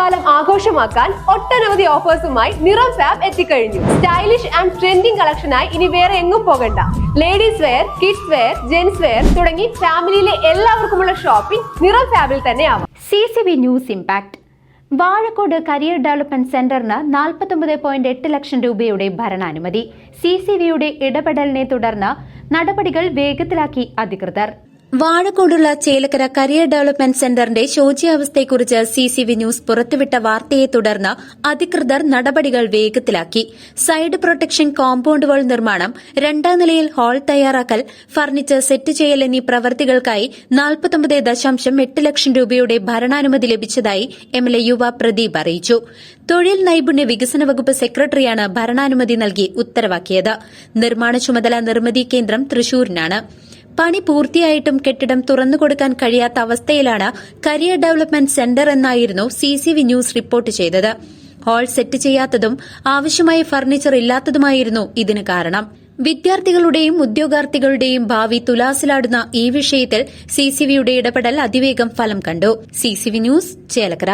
ഓണക്കാലം ആഘോഷമാക്കാൻ ഒട്ടനവധി ഓഫേഴ്സുമായി നിറം ഫാബ് എത്തിക്കഴിഞ്ഞു. സ്റ്റൈലിഷ് ആൻഡ് ട്രെൻഡിംഗ് കളക്ഷനായി ഇനി വേറെ എങ്ങും പോകണ്ട. Ladies wear kids wear gents wear തുടങ്ങി ഫാമിലിയിലെ എല്ലാവർക്കുമുള്ള ഷോപ്പിംഗ് നിറം ഫാബിൽ തന്നെ ആവാം. C C V news impact Vazhakode career development സെന്ററിന് നാൽപ്പത്തൊമ്പത് പോയിന്റ് എട്ട് ലക്ഷം രൂപയുടെ ഭരണാനുമതി. സി സി വിയുടെ ഇടപെടലിനെ തുടർന്ന് നടപടികൾ വേഗത്തിലാക്കി അധികൃതർ. വാഴക്കോടുള്ള ചേലക്കര കരിയർ ഡെവലപ്മെന്റ് സെന്ററിന്റെ ശോച്യാവസ്ഥയെക്കുറിച്ച് സി സി വി ന്യൂസ് പുറത്തുവിട്ട വാർത്തയെ തുടർന്ന് അധികൃതർ നടപടികൾ വേഗത്തിലാക്കി. സൈഡ് പ്രൊട്ടക്ഷൻ കോമ്പൌണ്ട് വാൾ നിർമ്മാണം രണ്ടാം നിലയിൽ ഹാൾ തയ്യാറാക്കൽ ഫർണിച്ചർ സെറ്റ് ചെയ്യൽ എന്നീ പ്രവർത്തികൾക്കായി നാൽപ്പത്തൊമ്പത് ദശാംശം എട്ട് ലക്ഷം രൂപയുടെ ഭരണാനുമതി ലഭിച്ചതായി എം എൽ എ യുവ പ്രദീപ് അറിയിച്ചു. തൊഴിൽ നൈപുണ്യ വികസന വകുപ്പ് സെക്രട്ടറിയാണ് ഭരണാനുമതി നൽകി ഉത്തരവാക്കിയത്. നിർമ്മാണ ചുമതല നിർമ്മിതി കേന്ദ്രം തൃശൂരിനാണ്. പണി പൂർത്തിയായിട്ടും കെട്ടിടം തുറന്നുകൊടുക്കാൻ കഴിയാത്ത അവസ്ഥയിലാണ് കരിയർ ഡെവലപ്മെന്റ് സെന്റർ എന്നായിരുന്നു C C V news report ചെയ്തത്. ഹാൾ സെറ്റ് ചെയ്യാത്തതും ആവശ്യമായ ഫർണിച്ചർ ഇല്ലാത്തതുമായിരുന്നു ഇതിന് കാരണം. വിദ്യാർത്ഥികളുടെയും ഉദ്യോഗാർത്ഥികളുടെയും ഭാവി തുലാസിലാടുന്ന ഈ വിഷയത്തിൽ സിസിവിയുടെ ഇടപെടൽ അതിവേഗം ഫലം കണ്ടു. CCV news Chelakkara.